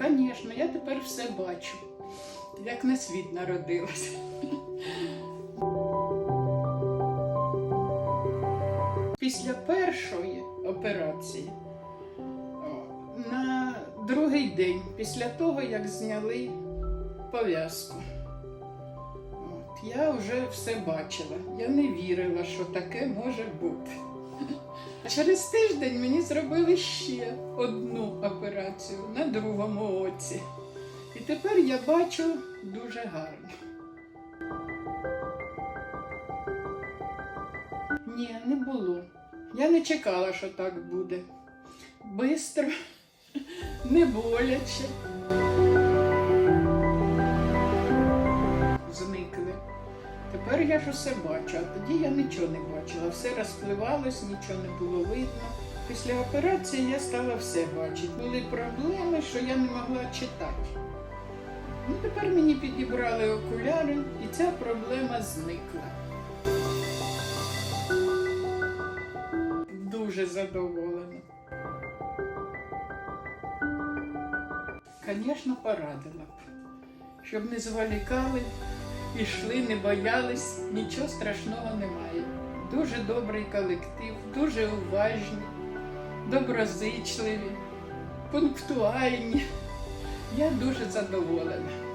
Звісно, я тепер все бачу, як на світ народилася. Після першої операції, на другий день, після того, як зняли пов'язку, я вже все бачила. Я не вірила, що таке може бути. Через тиждень мені зробили ще одну операцію на другому оці. І тепер я бачу дуже гарно. Ні, не було. Я не чекала, що так буде. Бистро, не боляче. Тепер я ж усе бачу, а тоді я нічого не бачила. Все розпливалось, нічого не було видно. Після операції я стала все бачити. Були проблеми, що я не могла читати. Ну, тепер мені підібрали окуляри, і ця проблема зникла. Дуже задоволена. Звісно, порадила б, щоб не зволікали, ішли, не боялись, нічого страшного немає. Дуже добрий колектив, дуже уважні, доброзичливі, пунктуальні. Я дуже задоволена.